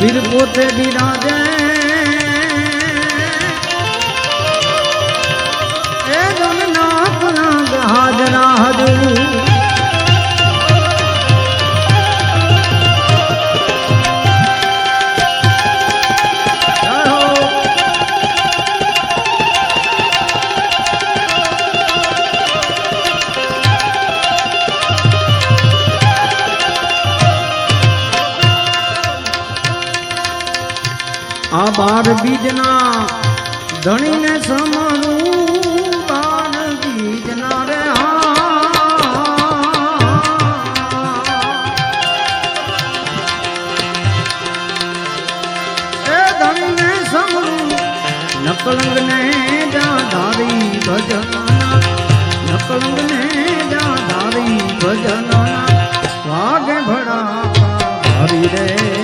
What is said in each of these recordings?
પોતે બિરાજે એ નાગ હાજરા હજુ આ બાર બીજના, ધણીને સમરું બાર બીજના રે. એ ધણીને સમરું, નકલંગને જા ધારી ભજનના, નકલંગને જા ધારી ભજનના વાગે ભડા હરી રે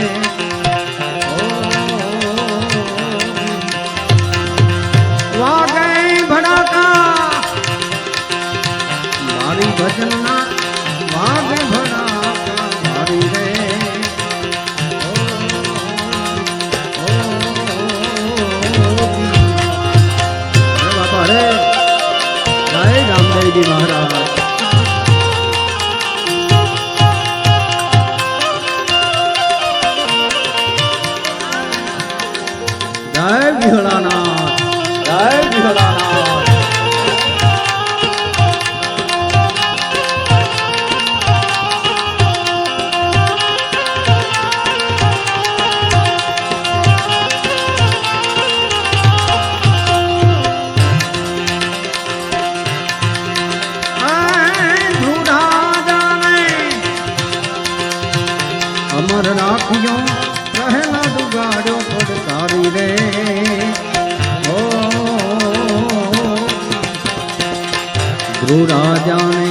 ધ્રુવ રાજાને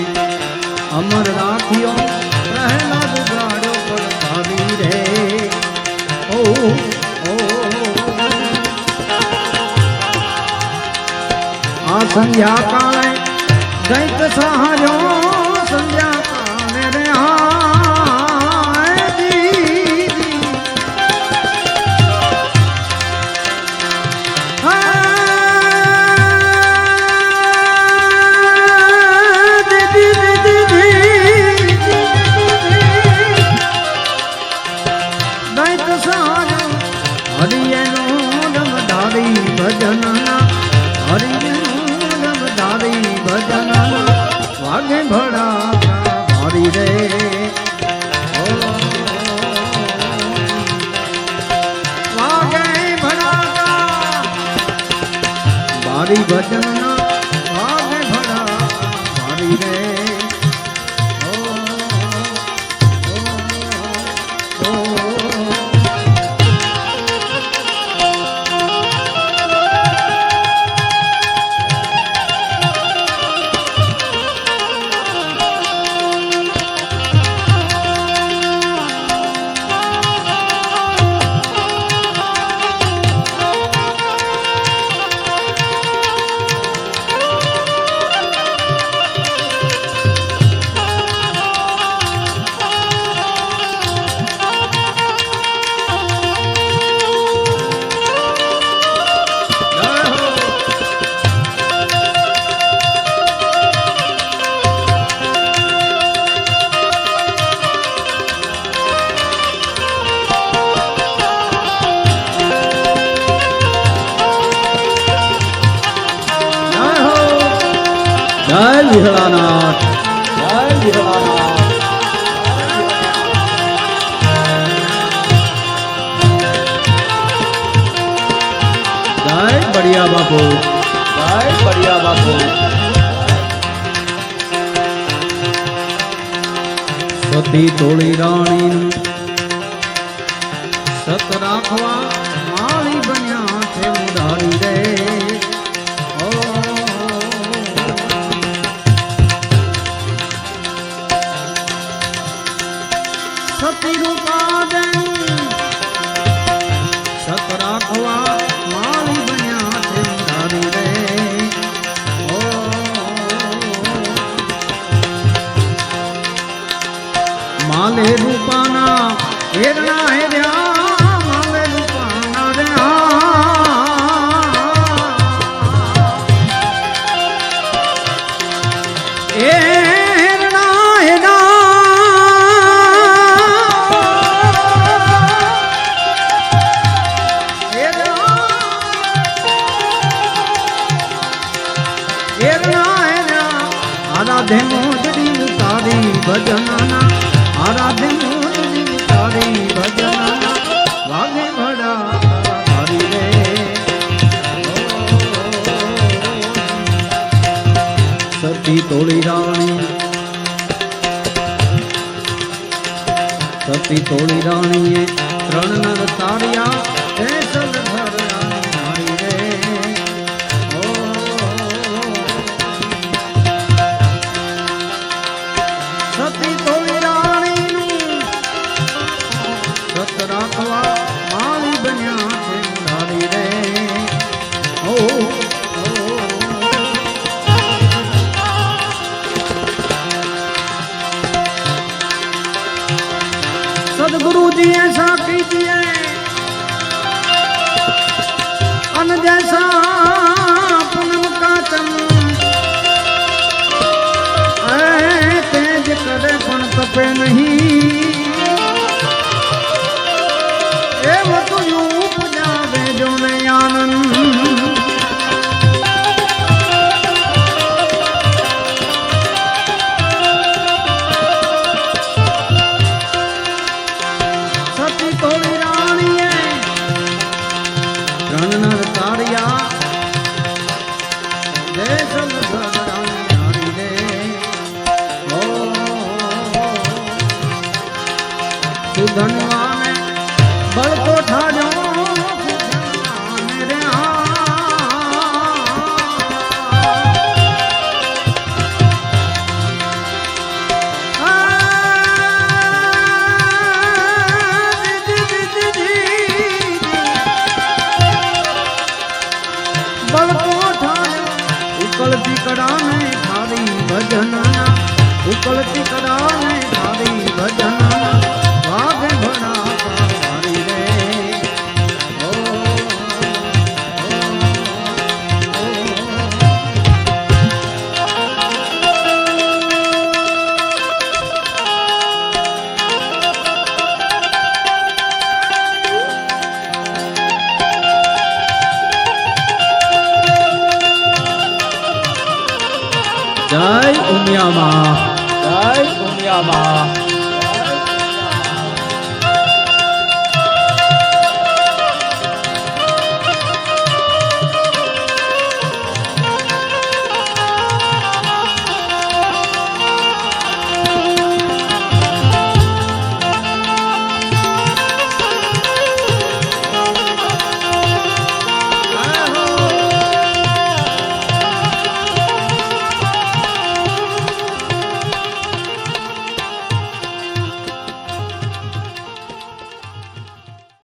અમર રાખ્યો રહેલા દુગાડ્યો પડકારી રે. ઓ આ સંધ્યા કાળે દૈત સહાજો સંધ્યા બારી વિહળાનાથ જય વિહળાનાથ જય બળિયા બાપુ જય બળિયા બાપુ સતી તોળી રાણી સત રાખવા માળી બન્યા છે ઉડાડી રે આરાધે મોદરી તારી ભજનાના આરાધે મોદરી તારી ભજનાના વાગે તોળી રાણી. સતી તોળી રાણીએ ત્રણ નર તાર્યા બળકો ઠાજો ઉકળતી કડા ને ખારી ભજન ઉકળતી કડા ને દુનિયામાં જય